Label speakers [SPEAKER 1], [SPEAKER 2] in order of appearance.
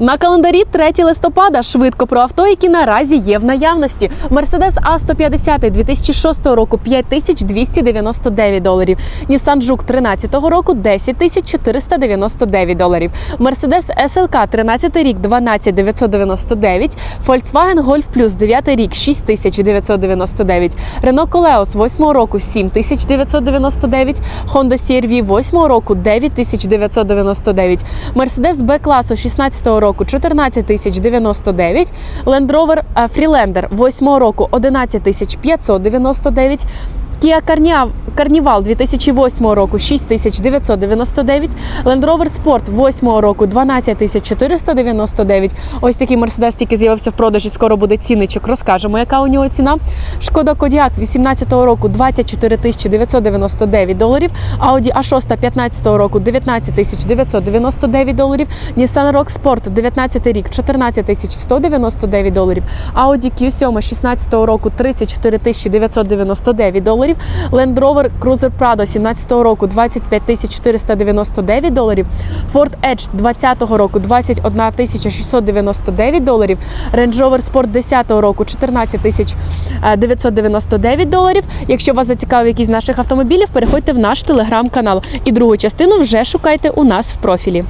[SPEAKER 1] На календарі 3 листопада. Швидко про авто, які наразі є в наявності. Mercedes A150 2006 року 5299 доларів. Nissan Juke 13 року 10499 доларів. Mercedes SLK 13 рік 12999. Volkswagen Golf Plus 9 рік 6999. Renault Koleos 8 року 7999. Honda CR-V 8 року 9999. Mercedes B-класу 16 року 14099. Land Rover е, Freelander 8 року 11599. Kia Carnival 2008 року 6999, Land Rover Sport 8 року 12499. Ось такий Мерседес тільки з'явився в продажі. Скоро буде цінничок. Розкажемо, яка у нього ціна. Шкода Кодіак 18 року 24 999 доларів. Audi A6 15 року 19 999 доларів. Nissan Rogue Sport 19 рік 14 199 доларів. Audi Q7 16 року 34 999 доларів. Land Rover Cruiser Prado 17 року 25 499 доларів. Ford Edge 20 року 21 699 доларів. Range Rover Sport 10 року 14 999 доларів. Якщо вас зацікавив якийсь з наших автомобілів, переходьте в наш телеграм-канал. І другу частину вже шукайте у нас в профілі.